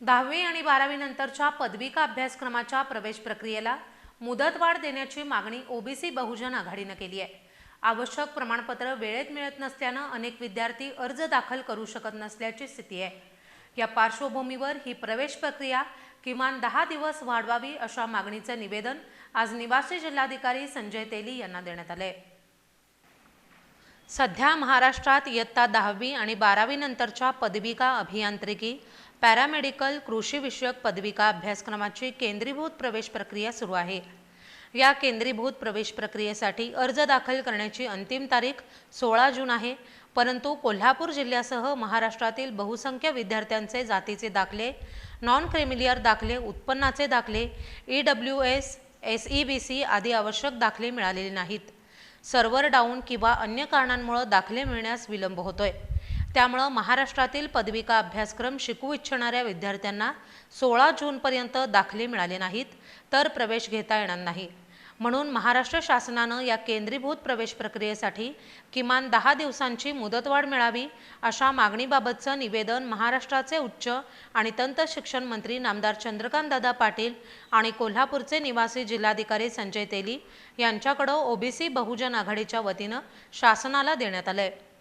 दहावी आणि बारावी नंतरच्या पदविका अभ्यासक्रमाच्या प्रवेश प्रक्रियेला मुदतवाढ देण्याची मागणी ओबीसी बहुजन आघाडीनं केली आहे. आवश्यक प्रमाणपत्र वेळेत मिळत नसल्यानं अनेक विद्यार्थी अर्ज दाखल करू शकत नसल्याची स्थिती आहे. या पार्श्वभूमीवर ही प्रवेश प्रक्रिया किमान दहा दिवस वाढवावी अशा मागणीचं निवेदन आज निवासी जिल्हाधिकारी संजय तेली यांना देण्यात आले सध्या महाराष्ट्रात इयत्ता दहावी आणि बारावी नंतरच्या पदविका अभियांत्रिकी पॅरामेडिकल कृषीविषयक पदविका अभ्यासक्रमाची केंद्रीभूत प्रवेश प्रक्रिया सुरू आहे. या केंद्रीभूत प्रवेश प्रक्रियेसाठी अर्ज दाखल करण्याची अंतिम तारीख सोळा जून आहे. परंतु कोल्हापूर जिल्ह्यासह महाराष्ट्रातील बहुसंख्य विद्यार्थ्यांचे जातीचे दाखले नॉन क्रिमिलियर दाखले उत्पन्नाचे दाखले E W S S E B C आदी आवश्यक दाखले मिळालेले नाहीत. सर्व्हर डाऊन किंवा अन्य कारणांमुळं दाखले मिळण्यास विलंब होतोय. त्यामुळं महाराष्ट्रातील पदविका अभ्यासक्रम शिकू इच्छिणाऱ्या विद्यार्थ्यांना सोळा जूनपर्यंत दाखले मिळाले नाहीत तर प्रवेश घेता येणार नाही. म्हणून महाराष्ट्र शासनानं या केंद्रीभूत प्रवेश प्रक्रियेसाठी किमान दहा दिवसांची मुदतवाढ मिळावी अशा मागणीबाबतचं निवेदन महाराष्ट्राचे उच्च आणि तंत्र शिक्षण मंत्री नामदार चंद्रकांत दादा पाटील आणि कोल्हापूरचे निवासी जिल्हाधिकारी संजय तेली यांच्याकडं ओबीसी बहुजन आघाडीच्या वतीनं शासनाला देण्यात आलं आहे